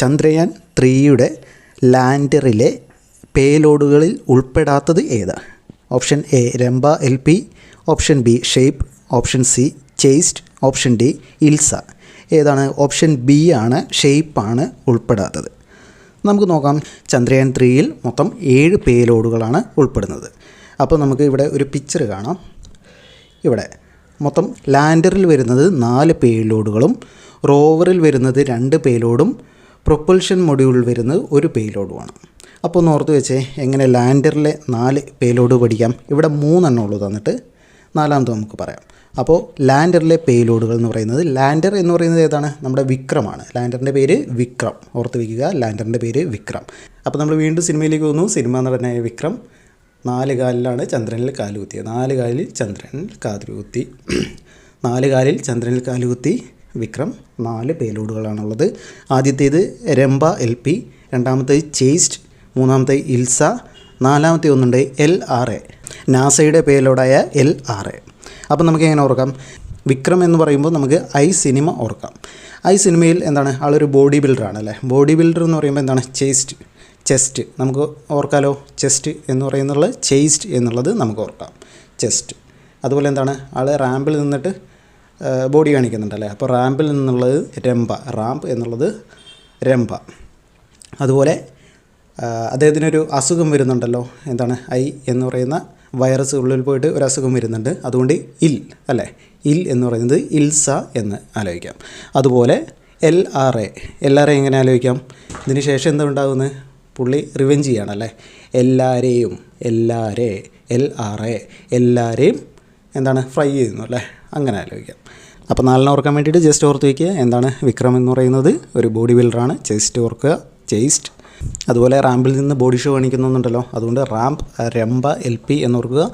ചന്ദ്രയാൻ ത്രീയുടെ ലാൻഡറിലെ പേലോഡുകളിൽ ഉൾപ്പെടാത്തത് ഏത് option A Rambha L P. Option B shape. Option C chaste. Option D ILSA. ഏതാണ്? ഓപ്ഷൻ ബി ആണ് ഷെയ്പ്പാണ് ഉൾപ്പെടാത്തത്. നമുക്ക് നോക്കാം. ചന്ദ്രയാൻ ത്രീയിൽ മൊത്തം ഏഴ് പേലോഡുകളാണ് ഉൾപ്പെടുന്നത്. അപ്പോൾ നമുക്ക് ഇവിടെ ഒരു പിക്ചർ കാണാം. ഇവിടെ മൊത്തം ലാൻഡറിൽ വരുന്നത് നാല് പേലോഡുകളും റോവറിൽ വരുന്നത് രണ്ട് പേലോഡും പ്രൊപ്പൽഷൻ മൊഡ്യൂളിൽ വരുന്നത് ഒരു പേലോഡുമാണ് അപ്പോൾ ഒന്ന് ഓർത്ത് വെച്ചേ എങ്ങനെ ലാൻഡറിലെ നാല് പേലോഡ് പഠിക്കാം? ഇവിടെ മൂന്നെണ്ണം ഉള്ളൂ തന്നിട്ട് നാലാമത് നമുക്ക് പറയാം. അപ്പോൾ ലാൻഡറിലെ പേലോഡുകൾ എന്ന് പറയുന്നത് ലാൻഡർ എന്ന് പറയുന്നത് ഏതാണ്? നമ്മുടെ വിക്രമാണ് ലാൻഡറിന്റെ പേര് വിക്രം. ഓർത്ത് വയ്ക്കുക ലാൻഡറിന്റെ പേര് വിക്രം. അപ്പോൾ നമ്മൾ വീണ്ടും സിനിമയിലേക്ക് പോകുന്നു. സിനിമ നടനായ വിക്രം നാല് കാലിലാണ് ചന്ദ്രനിൽ കാലുകുത്തിയത് നാല് കാലിൽ ചന്ദ്രനിൽ കാലുകുത്തി നാല് കാലിൽ ചന്ദ്രനിൽ കാലുകുത്തി. വിക്രം നാല് പേലോഡുകളാണുള്ളത്. ആദ്യത്തേത് രംബ എൽ പി രണ്ടാമത്തേത് ചേസ്റ്റ് മൂന്നാമത്തെ ഇൽസ നാലാമത്തെ ഒന്നുണ്ട് എൽ ആർ എ. നാസയുടെ പേലോഡായ എൽ ആർ എ. അപ്പം നമുക്ക് എങ്ങനെ ഓർക്കാം? വിക്രം എന്ന് പറയുമ്പോൾ നമുക്ക് ഐ സിനിമ ഓർക്കാം. ഐ സിനിമയിൽ എന്താണ്? ആളൊരു ബോഡി ബിൽഡറാണ് അല്ലേ? ബോഡി ബിൽഡർ എന്ന് പറയുമ്പോൾ എന്താണ്? Chaste chest. നമുക്ക് ഓർക്കാലോ? ചെസ്റ്റ് എന്ന് പറയുന്നത് ചേസ്റ്റ് എന്നുള്ളത് നമുക്ക് ഓർക്കാം. ചെസ്റ്റ്. അതുപോലെ എന്താണ്? ആൾ റാമ്പിൽ നിന്നിട്ട് ബോഡി കാണിക്കുന്നുണ്ടല്ലേ? അപ്പോൾ റാമ്പിൽ നിന്നുള്ളത് രംഭ. റാമ്പ് എന്നുള്ളത് രംഭ. അതുപോലെ അദ്ദേഹത്തിനൊരു അസുഖം വരുന്നുണ്ടല്ലോ. എന്താണ്? ഐ എന്ന് പറയുന്ന വൈറസ് ഉള്ളിൽ പോയിട്ട് ഒരു അസുഖം വരുന്നുണ്ട്. അതുകൊണ്ട് ഇൽ അല്ലേ? ഇൽ എന്ന് പറയുന്നത് ഇൽസ എന്ന് ആലോചിക്കാം. അതുപോലെ L R A. L R A എങ്ങനെ ആലോചിക്കാം? ഇതിന് ശേഷം എന്താ ഉണ്ടാകുന്നത്? പുള്ളി റിവെഞ്ച് ചെയ്യണല്ലേ എല്ലാവരെയും എല്ലാരെ എൽ ആർ എ എല്ലാവരെയും എന്താണ് ഫ്രൈ ചെയ്യുന്നു അല്ലേ? അങ്ങനെ ആലോചിക്കാം. അപ്പോൾ നാലിനെ ഓർക്കാൻ വേണ്ടിയിട്ട് ജസ്റ്റ് ഓർത്ത് വയ്ക്കുക എന്താണ് വിക്രം എന്ന് പറയുന്നത്? ഒരു ബോഡി ബിൽഡറാണ് ചെസ്റ്റ് ഓർക്കുക. ചെസ്റ്റ് അതുപോലെ റാമ്പിൽ നിന്ന് ബോഡി ഷോ കാണിക്കുന്നുണ്ടല്ലോ. അതുകൊണ്ട് റാമ്പ് രംബ എൽ പി എന്നോർക്കുക.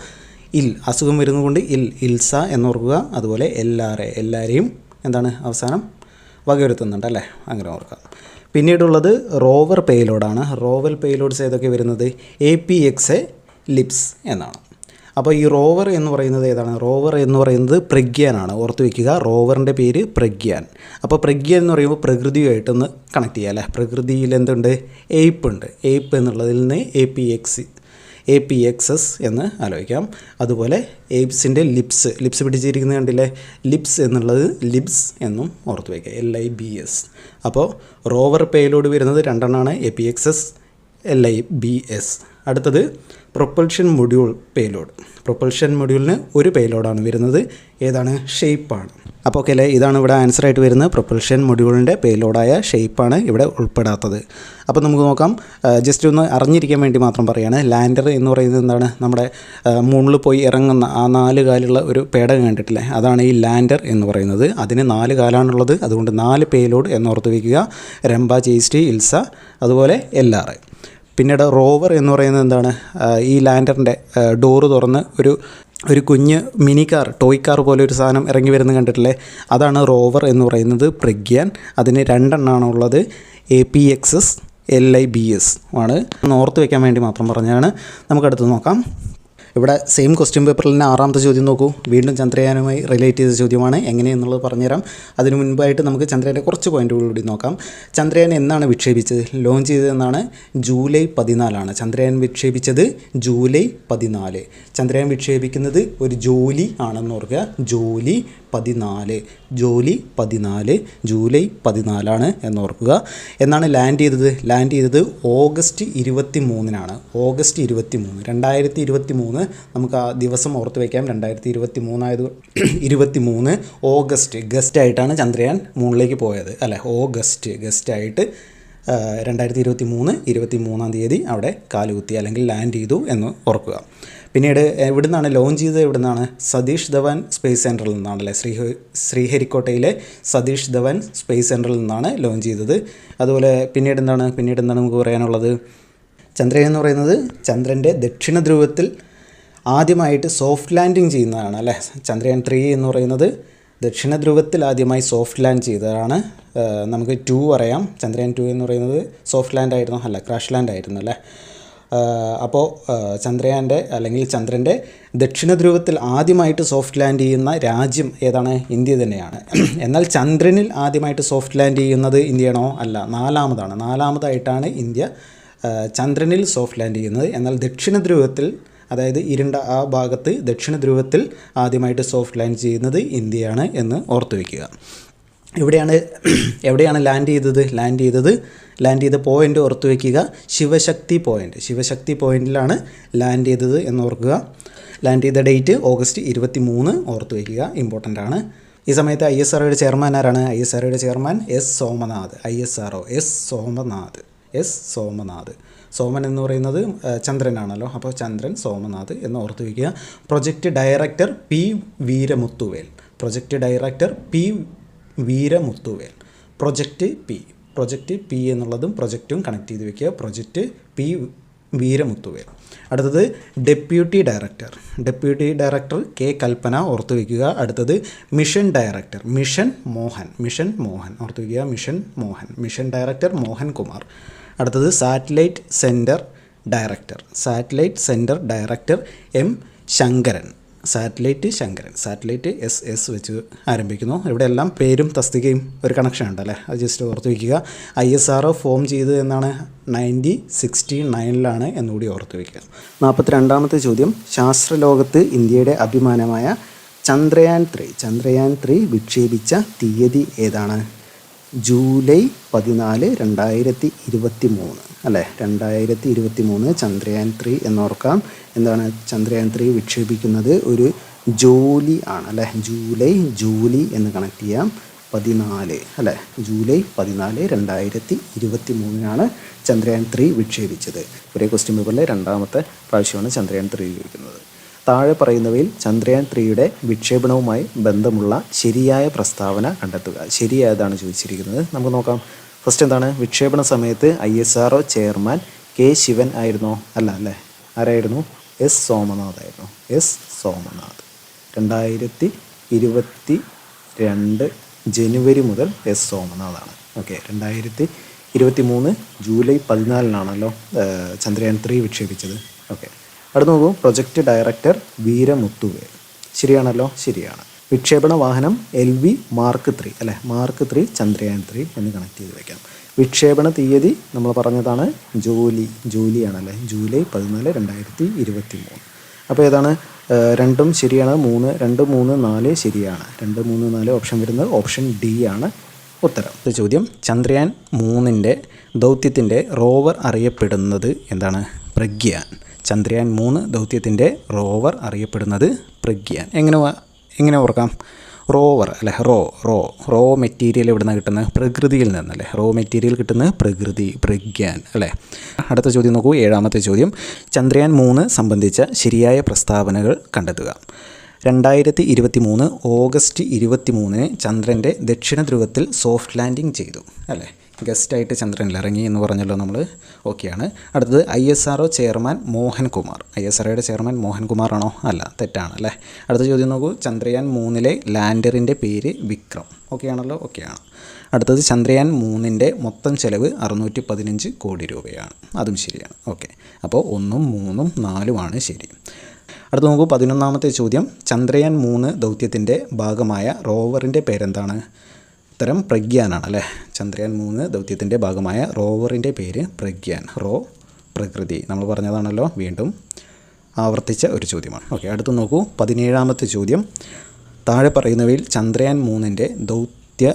ഇൽ അസുഖം വരുന്നതുകൊണ്ട് ഇൽ ഇൽസ എന്നോർക്കുക. അതുപോലെ എല്ലാരെ എല്ലാവരെയും എന്താണ് അവസാനം വകവരുത്തുന്നുണ്ട് അല്ലേ? അങ്ങനെ ഓർക്കുക പിന്നീടുള്ളത് റോവർ പേലോഡാണ് റോവൽ പേലോഡ്സ് ഏതൊക്കെ വരുന്നത്? A P X A LIBS എന്നാണ്. അപ്പോൾ ഈ റോവർ എന്ന് പറയുന്നത് ഏതാണ്? റോവർ എന്ന് പറയുന്നത് പ്രഗ്യാനാണ്. ഓർത്ത് വയ്ക്കുക റോവറിന്റെ പേര് പ്രഗ്യാൻ. അപ്പോൾ പ്രഗ്യാൻ എന്ന് പറയുമ്പോൾ പ്രകൃതിയുമായിട്ടൊന്ന് കണക്ട് ചെയ്യുക അല്ലേ? പ്രകൃതിയിൽ എന്തുണ്ട്? എയ്പ്പ് ഉണ്ട്. എയ്പ്പ് എന്നുള്ളതിൽ നിന്ന് A P X A P X S എന്ന് ആലോചിക്കാം. അതുപോലെ എയ്പ്സിന്റെ ലിപ്സ്. ലിപ്സ് പിടിച്ചിരിക്കുന്ന കണ്ടില്ലേ? ലിപ്സ് എന്നുള്ളത് ലിപ്സ് എന്നും ഓർത്ത് വയ്ക്കുക എൽ ഐ ബി എസ് അപ്പോൾ റോവർ പേയിലോട് വരുന്നത് രണ്ടെണ്ണമാണ്. A P X S L I B S അടുത്തത് പ്രൊപ്പൽഷൻ മൊഡ്യൂൾ പേലോഡ് പ്രൊപ്പൽഷൻ മൊഡ്യൂളിന് ഒരു പേലോഡാണ് വരുന്നത്. ഏതാണ്? ഷെയ്പ്പാണ് അപ്പോൾ ഓക്കെ അല്ലേ ഇതാണ് ഇവിടെ ആൻസർ ആയിട്ട് വരുന്നത്. പ്രൊപ്പൽഷൻ മൊഡ്യൂളിന്റെ പേലോഡായ ഷെയ്പ്പാണ് ഇവിടെ ഉൾപ്പെടാത്തത്. അപ്പോൾ നമുക്ക് നോക്കാം. ജസ്റ്റ് ഒന്ന് അറിഞ്ഞിരിക്കാൻ വേണ്ടി മാത്രം പറയുകയാണ് ലാൻഡർ എന്ന് പറയുന്നത് എന്താണ്? നമ്മുടെ മൂണിൽ പോയി ഇറങ്ങുന്ന ആ നാല് കാലുള്ള ഒരു പേടകം കണ്ടിട്ടില്ലേ? അതാണ് ഈ ലാൻഡർ എന്ന് പറയുന്നത്. അതിന് നാല് കാലാണുള്ളത്. അതുകൊണ്ട് നാല് പേലോഡ് എന്നോർത്ത് വയ്ക്കുക രംബ ജെയ്സ്റ്റി ഇൽസ അതുപോലെ ആർ. പിന്നീട് റോവർ എന്ന് പറയുന്നത് എന്താണ്? ഈ ലാൻഡറിന്റെ ഡോറ് തുറന്ന് ഒരു ഒരു കുഞ്ഞ് മിനി കാർ ടോയ് കാർ പോലെ ഒരു സാധനം ഇറങ്ങി വരുന്നത് കണ്ടിട്ടില്ലേ? അതാണ് റോവർ എന്ന് പറയുന്നത് പ്രഗ്യാൻ. അതിന് രണ്ടെണ്ണമാണ് ഉള്ളത്. A P X S L I B S ആണ്. ഓർത്ത് വയ്ക്കാൻ വേണ്ടി മാത്രം പറഞ്ഞാണ് നമുക്കടുത്ത് നോക്കാം. ഇവിടെ സെയിം ക്വസ്റ്റ്യൻ പേപ്പറിൽ തന്നെ ആറാമത്തെ ചോദ്യം നോക്കൂ. വീണ്ടും ചന്ദ്രയാനുമായി റിലേറ്റ് ചെയ്ത ചോദ്യമാണ്. എങ്ങനെയെന്നുള്ളത് പറഞ്ഞുതരാം. അതിന് മുൻപായിട്ട് നമുക്ക് ചന്ദ്രയാന്റെ കുറച്ച് പോയിന്റുകൾ കൂടി നോക്കാം. ചന്ദ്രയാൻ എന്നാണ് വിക്ഷേപിച്ചത്? ലോഞ്ച് ചെയ്തതെന്നാണ് ജൂലൈ പതിനാലാണ്. ചന്ദ്രയാൻ വിക്ഷേപിച്ചത് ജൂലൈ പതിനാല്. ചന്ദ്രയാൻ വിക്ഷേപിക്കുന്നത് ഒരു ജോലി ആണെന്ന് ഓർക്കുക. ജോലി പതിനാല് ജോലി പതിനാല് ജൂലൈ പതിനാലാണ് എന്നോർക്കുക. എന്നാണ് ലാൻഡ് ചെയ്തത്? ലാൻഡ് ചെയ്തത് ഓഗസ്റ്റ് ഇരുപത്തി മൂന്നിനാണ് ഓഗസ്റ്റ് ഇരുപത്തി മൂന്ന് രണ്ടായിരത്തി ഇരുപത്തി മൂന്ന് നമുക്ക് ആ ദിവസം ഓർത്ത് വയ്ക്കാം രണ്ടായിരത്തി ഇരുപത്തി മൂന്നായത് ഇരുപത്തി മൂന്ന് ഓഗസ്റ്റ്. ഗസ്റ്റ് ആയിട്ടാണ് ചന്ദ്രയാൻ മൂണിലേക്ക് പോയത്. അല്ലേ? ഓഗസ്റ്റ് ഗസ്റ്റ് ആയിട്ട് രണ്ടായിരത്തി ഇരുപത്തി മൂന്ന് ഇരുപത്തി മൂന്നാം തീയതി അവിടെ കാലുകുത്തി അല്ലെങ്കിൽ ലാൻഡ് ചെയ്തു എന്ന് ഓർക്കുക. പിന്നീട് എവിടെ നിന്നാണ് ലോഞ്ച് ചെയ്തത്? എവിടെ നിന്നാണ് സതീഷ് ധവാൻ സ്പേസ് സെന്ററിൽ നിന്നാണ് അല്ലേ ശ്രീ ശ്രീഹരിക്കോട്ടയിലെ സതീഷ് ധവാൻ സ്പേസ് സെന്ററിൽ നിന്നാണ് ലോഞ്ച് ചെയ്തത്. അതുപോലെ പിന്നീട് എന്താണ്? പിന്നീട് എന്താണ് നമുക്ക് പറയാനുള്ളത്? ചന്ദ്രയാൻ എന്ന് പറയുന്നത് ചന്ദ്രന്റെ ദക്ഷിണ ധ്രുവത്തിൽ ആദ്യമായിട്ട് സോഫ്റ്റ് ലാൻഡിങ് ചെയ്യുന്നതാണ് അല്ലേ? ചന്ദ്രയാൻ ത്രീ എന്ന് പറയുന്നത് ദക്ഷിണ ധ്രുവത്തിൽ ആദ്യമായി സോഫ്റ്റ് ലാൻഡ് ചെയ്തതാണ്. നമുക്ക് ടു പറയാം. ചന്ദ്രയാൻ ടു എന്ന് പറയുന്നത് സോഫ്റ്റ് ലാൻഡ് ആയിരുന്നു. അല്ല ക്രാഷ് ലാൻഡ് ആയിരുന്നു അല്ലേ? അപ്പോൾ ചന്ദ്രയാന്റെ അല്ലെങ്കിൽ ചന്ദ്രന്റെ ദക്ഷിണ ധ്രുവത്തിൽ ആദ്യമായിട്ട് സോഫ്റ്റ് ലാൻഡ് ചെയ്യുന്ന രാജ്യം ഏതാണ്? ഇന്ത്യ തന്നെയാണ്. എന്നാൽ ചന്ദ്രനിൽ ആദ്യമായിട്ട് സോഫ്റ്റ് ലാൻഡ് ചെയ്യുന്നത് ഇന്ത്യയാണോ അല്ല നാലാമതാണ്. നാലാമതായിട്ടാണ് ഇന്ത്യ ചന്ദ്രനിൽ സോഫ്റ്റ് ലാൻഡ് ചെയ്യുന്നത്. എന്നാൽ ദക്ഷിണ ധ്രുവത്തിൽ അതായത് ഇരുണ്ട ആ ഭാഗത്ത് ദക്ഷിണ ധ്രുവത്തിൽ ആദ്യമായിട്ട് സോഫ്റ്റ് ലാൻഡ് ചെയ്യുന്നത് ഇന്ത്യയാണ് എന്ന് ഓർത്തു വയ്ക്കുക എവിടെയാണ് എവിടെയാണ് ലാൻഡ് ചെയ്തത്? ലാൻഡ് ചെയ്തത് ലാൻഡ് ചെയ്ത പോയിന്റ് ഓർത്തു വയ്ക്കുക ശിവശക്തി പോയിന്റ് ശിവശക്തി പോയിന്റിലാണ് ലാൻഡ് ചെയ്തത് എന്ന് ഓർക്കുക. ലാൻഡ് ചെയ്ത ഡേറ്റ് ഓഗസ്റ്റ് ഇരുപത്തി മൂന്ന് ഓർത്ത് വയ്ക്കുക ഇമ്പോർട്ടന്റ് ആണ്. ഈ സമയത്ത് ഐ എസ് ആർഒയുടെ ചെയർമാൻ ആരാണ്? I S ആർഒയുടെ chairman S Somanath. I S R O S Somanath. S Somanath. Soman എന്ന് പറയുന്നത് ചന്ദ്രനാണല്ലോ. അപ്പോൾ ചന്ദ്രൻ സോമനാഥ് എന്ന് ഓർത്ത് വയ്ക്കുക project director P Veeramuthuvel. Project director P Veeramuthuvel. Project P project P എന്നുള്ളതും പ്രൊജക്റ്റും കണക്ട് ചെയ്ത് വെക്കുക. Project P Veeramuthuvel. അടുത്തത് deputy director deputy director K Kalpana ഓർത്തു വയ്ക്കുക അടുത്തത് mission director mission Mohan. Mission Mohan. ഓർത്തു വയ്ക്കുക mission Mohan. Mission director Mohan Kumar. അടുത്തത് satellite centre director satellite centre director M Sankaran. Satellite Sankaran. Satellite S S വെച്ച് ആരംഭിക്കുന്നു. ഇവിടെ എല്ലാം പേരും തസ്തികയും ഒരു കണക്ഷൻ ഉണ്ട് അല്ലേ? അത് ജസ്റ്റ് ഓർത്ത് വയ്ക്കുക ഐ എസ് ആർ ഫോം ചെയ്ത് എന്നാണ് നയന്റി സിക്സ്റ്റി നയനിലാണ് എന്നുകൂടി ഓർത്ത് വയ്ക്കുക നാൽപ്പത്തി രണ്ടാമത്തെ ചോദ്യം. ശാസ്ത്രലോകത്ത് ഇന്ത്യയുടെ അഭിമാനമായ ചന്ദ്രയാൻ ത്രീ ചന്ദ്രയാൻ ത്രീ വിക്ഷേപിച്ച തീയതി ഏതാണ്? ജൂലൈ പതിനാല് രണ്ടായിരത്തി ഇരുപത്തി മൂന്ന് അല്ലേ? രണ്ടായിരത്തി ഇരുപത്തി മൂന്ന് ചന്ദ്രയാൻ ത്രീ എന്നോർക്കാം. എന്താണ് ചന്ദ്രയാൻ ത്രീ വിക്ഷേപിക്കുന്നത്? ഒരു ജോലി ആണ്. അല്ലേ? ജൂലൈ ജൂലി എന്ന് കണക്ട് ചെയ്യാം. പതിനാല്. അല്ലേ? ജൂലൈ പതിനാല് രണ്ടായിരത്തി ഇരുപത്തി മൂന്നിനാണ് ചന്ദ്രയാൻ ത്രീ വിക്ഷേപിച്ചത്. ഒരേ ക്വസ്റ്റ്യൻ പേപ്പറിലെ രണ്ടാമത്തെ പ്രാവശ്യമാണ് ചന്ദ്രയാൻ ത്രീ ഉപയോഗിക്കുന്നത് താഴെ പറയുന്നവയിൽ ചന്ദ്രയാൻ ത്രീയുടെ വിക്ഷേപണവുമായി ബന്ധമുള്ള ശരിയായ പ്രസ്താവന കണ്ടെത്തുക. ശരിയായതാണ് ചോദിച്ചിരിക്കുന്നത്. നമുക്ക് നോക്കാം. ഫസ്റ്റ് എന്താണ്? വിക്ഷേപണ സമയത്ത് I S R chairman K Sivan ആയിരുന്നോ. അല്ല അല്ലേ? ആരായിരുന്നു? എസ് സോമനാഥ് ആയിരുന്നു. എസ് സോമനാഥ്. രണ്ടായിരത്തി ഇരുപത്തി രണ്ട് ജനുവരി മുതൽ എസ് സോമനാഥാണ്. ഓക്കെ രണ്ടായിരത്തി ഇരുപത്തി മൂന്ന് ജൂലൈ പതിനാലിനാണല്ലോ ചന്ദ്രയാൻ ത്രീ വിക്ഷേപിച്ചത്. ഓക്കെ. അടുത്ത് നോക്കൂ. പ്രൊജക്ട് ഡയറക്ടർ വീരമുത്തുവേൽ ശരിയാണല്ലോ? ശരിയാണ്. വിക്ഷേപണ വാഹനം എൽ വി മാർക്ക് ത്രീ അല്ലെ? മാർക്ക് ത്രീ ചന്ദ്രയാൻ ത്രീ എന്ന് കണക്ട് ചെയ്ത് വെക്കാം. വിക്ഷേപണ തീയതി നമ്മൾ പറഞ്ഞതാണ് ജൂലി ജൂലിയാണല്ലേ? ജൂലൈ പതിനാല് രണ്ടായിരത്തി ഇരുപത്തി മൂന്ന് അപ്പോൾ ഏതാണ് രണ്ടും ശരിയാണ് മൂന്ന് രണ്ട് മൂന്ന് നാല് ശരിയാണ്. രണ്ട് മൂന്ന് നാല് ഓപ്ഷൻ വരുന്നത് ഓപ്ഷൻ ഡി ആണ് ഉത്തരം. ചോദ്യം ചന്ദ്രയാൻ മൂന്നിന്റെ ദൗത്യത്തിന്റെ റോവർ അറിയപ്പെടുന്നത് എന്താണ്? പ്രഗ്യാൻ. ചന്ദ്രയാൻ മൂന്ന് ദൗത്യത്തിന്റെ റോവർ അറിയപ്പെടുന്നത് പ്രഗ്യാൻ. എങ്ങനെ എങ്ങനെ ഓർക്കാം? റോവർ അല്ലെ? റോ റോ റോ മെറ്റീരിയൽ എവിടെ നിന്നാണ് കിട്ടുന്നത്? പ്രകൃതിയിൽ നിന്നല്ലേ. റോ മെറ്റീരിയൽ കിട്ടുന്നത് പ്രകൃതി പ്രഗ്യാൻ അല്ലേ? അടുത്ത ചോദ്യം നോക്കൂ. ഏഴാമത്തെ ചോദ്യം. ചന്ദ്രയാൻ മൂന്ന് സംബന്ധിച്ച ശരിയായ പ്രസ്താവനകൾ കണ്ടെത്തുക. രണ്ടായിരത്തി ഇരുപത്തി മൂന്ന് ഓഗസ്റ്റ് ഇരുപത്തി മൂന്നിന് ചന്ദ്രന്റെ ദക്ഷിണ ധ്രുവത്തിൽ സോഫ്റ്റ് ലാൻഡിംഗ് ചെയ്തു അല്ലേ? ഗസ്റ്റായിട്ട് ചന്ദ്രനിൽ ഇറങ്ങി എന്ന് പറഞ്ഞല്ലോ നമ്മൾ ഓക്കെയാണ് അടുത്തത് I S R chairman Mohankumar. I S R chairman Mohankumar ആണോ അല്ല തെറ്റാണ് അല്ലേ? അടുത്ത ചോദ്യം നോക്കൂ. ചന്ദ്രയാൻ മൂന്നിലെ ലാൻഡറിന്റെ പേര് വിക്രം. ഓക്കെ ആണല്ലോ? ഓക്കെയാണ് അടുത്തത് ചന്ദ്രയാൻ മൂന്നിന്റെ മൊത്തം ചെലവ് അറുന്നൂറ്റി പതിനഞ്ച് കോടി രൂപയാണ്. അതും ശരിയാണ്. ഓക്കെ അപ്പോൾ ഒന്നും മൂന്നും നാലുമാണ് ശരി. അടുത്ത നോക്കൂ പതിനൊന്നാമത്തെ ചോദ്യം. ചന്ദ്രയാൻ മൂന്ന് ദൗത്യത്തിന്റെ ഭാഗമായ റോവറിന്റെ പേരെന്താണ്? ഉത്തരം പ്രഗ്യാനാണ് അല്ലേ? ചന്ദ്രയാൻ മൂന്ന് ദൗത്യത്തിന്റെ ഭാഗമായ റോവറിന്റെ പേര് പ്രഗ്യാൻ. റോ പ്രകൃതി. നമ്മൾ പറഞ്ഞതാണല്ലോ വീണ്ടും ആവർത്തിച്ച ഒരു ചോദ്യമാണ്. ഓക്കെ അടുത്ത് നോക്കൂ. പതിനേഴാമത്തെ ചോദ്യം. താഴെ പറയുന്നവയിൽ ചന്ദ്രയാൻ മൂന്നിന്റെ ദൗത്യ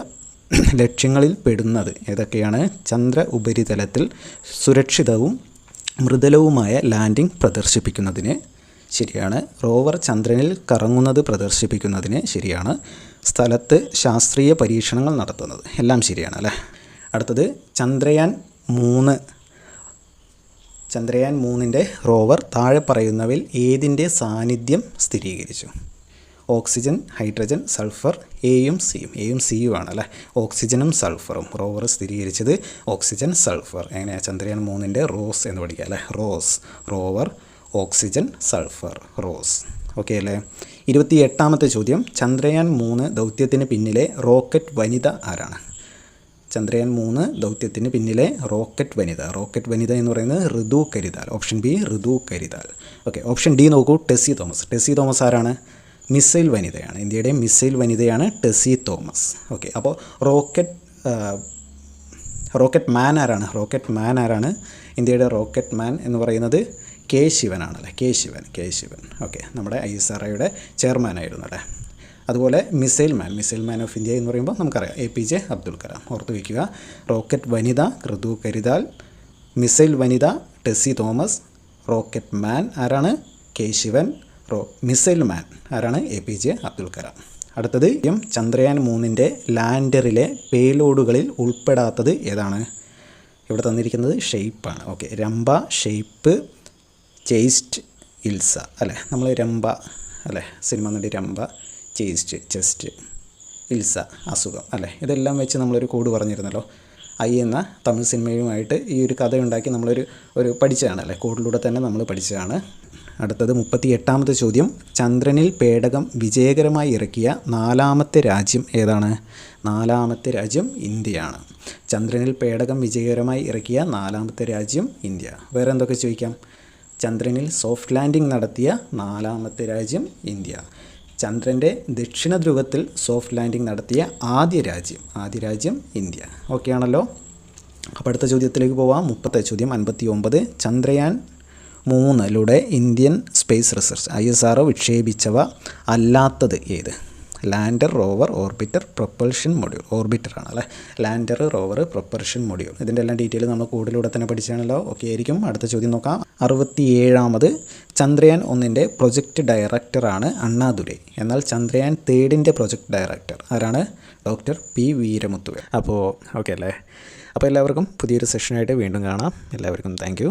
ലക്ഷ്യങ്ങളിൽ പെടുന്നത് ഏതൊക്കെയാണ്? ചന്ദ്ര ഉപരിതലത്തിൽ സുരക്ഷിതവും മൃദുലവുമായ ലാൻഡിംഗ് പ്രദർശിപ്പിക്കുന്നതിന് ശരിയാണ്. റോവർ ചന്ദ്രനിൽ കറങ്ങുന്നത് പ്രദർശിപ്പിക്കുന്നതിന് ശരിയാണ്. സ്ഥലത്ത് ശാസ്ത്രീയ പരീക്ഷണങ്ങൾ നടത്തുന്നത്. എല്ലാം ശരിയാണ് അല്ലേ? അടുത്തത് ചന്ദ്രയാൻ മൂന്ന്. ചന്ദ്രയാൻ മൂന്നിന്റെ റോവർ താഴെ പറയുന്നവയിൽ ഏതിന്റെ സാന്നിധ്യം സ്ഥിരീകരിച്ചു? ഓക്സിജൻ ഹൈഡ്രജൻ സൾഫർ എയും സിയും. എയും സിയും ആണ് അല്ലേ? ഓക്സിജനും സൾഫറും. റോവർ സ്ഥിരീകരിച്ചത് ഓക്സിജൻ സൾഫർ. എങ്ങനെയാണ് ചന്ദ്രയാൻ മൂന്നിന്റെ റോസ് എന്ന് പഠിക്കുക അല്ലേ? Rose. Rover oxygen sulphur. Rose. Okay അല്ലേ? ഇരുപത്തി എട്ടാമത്തെ ചോദ്യം. ചന്ദ്രയാൻ മൂന്ന് ദൗത്യത്തിന് പിന്നിലെ റോക്കറ്റ് വനിത ആരാണ്? ചന്ദ്രയാൻ മൂന്ന് ദൗത്യത്തിന് പിന്നിലെ റോക്കറ്റ് വനിത. റോക്കറ്റ് വനിത എന്ന് പറയുന്നത് Ritu Karidhal. Option B Ritu Karidhal. Okay option D നോക്കൂ. ടെസി തോമസ്. ടെസി തോമസ് ആരാണ്? മിസൈൽ വനിതയാണ്. ഇന്ത്യയുടെ മിസൈൽ വനിതയാണ് ടെസി തോമസ്. ഓക്കെ അപ്പോൾ റോക്കറ്റ് റോക്കറ്റ് മാൻ ആരാണ്? റോക്കറ്റ് മാൻ ആരാണ്? ഇന്ത്യയുടെ റോക്കറ്റ് മാൻ എന്ന് പറയുന്നത് K ശിവനാണല്ലേ? K Sivan K Sivan. Okay നമ്മുടെ ഐ എസ് ആർ ഐയുടെ ചെയർമാൻ ആയിരുന്നു അല്ലേ? അതുപോലെ missile man missile man of India എന്ന് പറയുമ്പോൾ നമുക്കറിയാം A P J Abdul Kalam. ഓർത്ത് വയ്ക്കുക റോക്കറ്റ് വനിത ഋതു കരിതാൽ മിസൈൽ വനിത ടെസ്സി തോമസ് റോക്കറ്റ് മാൻ ആരാണ്? കെ ശിവൻ റോ മിസൈൽ മാൻ ആരാണ്? A P J Abdul Kalam. അടുത്തത് എം ചന്ദ്രയാൻ മൂന്നിന്റെ ലാൻഡറിലെ പേലോഡുകളിൽ ഉൾപ്പെടാത്തത് ഏതാണ്? ഇവിടെ തന്നിരിക്കുന്നത് ഷെയ്പ്പാണ്. Okay Rambha shape chaste ILSA അല്ലേ? നമ്മൾ രംബ അല്ലേ? സിനിമ നടി രംബ ചേസ്റ്റ് ചെസ്റ്റ് ഇൽസ അസുഖം അല്ലേ? ഇതെല്ലാം വെച്ച് നമ്മളൊരു കോഡ് പറഞ്ഞിരുന്നല്ലോ. ഐ എന്ന തമിഴ് സിനിമയുമായിട്ട് ഈ ഒരു കഥയുണ്ടാക്കി നമ്മളൊരു ഒരു പഠിച്ചതാണ് അല്ലേ? കോഡിലൂടെ തന്നെ നമ്മൾ പഠിച്ചതാണ്. അടുത്തത് മുപ്പത്തി എട്ടാമത്തെ ചോദ്യം. ചന്ദ്രനിൽ പേടകം വിജയകരമായി ഇറക്കിയ നാലാമത്തെ രാജ്യം ഏതാണ്? നാലാമത്തെ രാജ്യം ഇന്ത്യയാണ്. ചന്ദ്രനിൽ പേടകം വിജയകരമായി ഇറക്കിയ നാലാമത്തെ രാജ്യം ഇന്ത്യ. വേറെ എന്തൊക്കെ ചോദിക്കാം? ചന്ദ്രനിൽ സോഫ്റ്റ് ലാൻഡിംഗ് നടത്തിയ നാലാമത്തെ രാജ്യം ഇന്ത്യ. ചന്ദ്രന്റെ ദക്ഷിണ ധ്രുവത്തിൽ സോഫ്റ്റ് ലാൻഡിംഗ് നടത്തിയ ആദ്യ രാജ്യം ആദ്യ രാജ്യം ഇന്ത്യ. ഓക്കെ ആണല്ലോ? അപ്പോൾ അടുത്ത ചോദ്യത്തിലേക്ക് പോവാം. മുപ്പത്തെ ചോദ്യം അൻപത്തി ഒമ്പത് Chandrayaan മൂന്നിലൂടെ Indian space research I S R വിക്ഷേപിച്ചവ അല്ലാത്തത് ഏത്? Lander rover orbiter propulsion module orbiter ആണ് അല്ലേ? ലാൻഡർ റോവർ പ്രൊപ്പൽഷൻ മൊഡ്യൂൾ ഇതിന്റെ എല്ലാം ഡീറ്റെയിൽ നമ്മൾ കൂടുതലൂടെ തന്നെ പഠിച്ചാണല്ലോ. ഓക്കെ ആയിരിക്കും. അടുത്ത ചോദ്യം നോക്കാം. അറുപത്തി ഏഴാമത് ചന്ദ്രയാൻ ഒന്നിന്റെ പ്രൊജക്റ്റ് ഡയറക്ടറാണ് അണ്ണാദുരൈ. എന്നാൽ ചന്ദ്രയാൻ തേർഡിന്റെ പ്രൊജക്ട് ഡയറക്ടർ ആരാണ്? Doctor P Veeramuthuvel. അപ്പോൾ ഓക്കെ അല്ലേ? അപ്പോൾ എല്ലാവർക്കും പുതിയൊരു സെഷനായിട്ട് വീണ്ടും കാണാം. എല്ലാവർക്കും താങ്ക്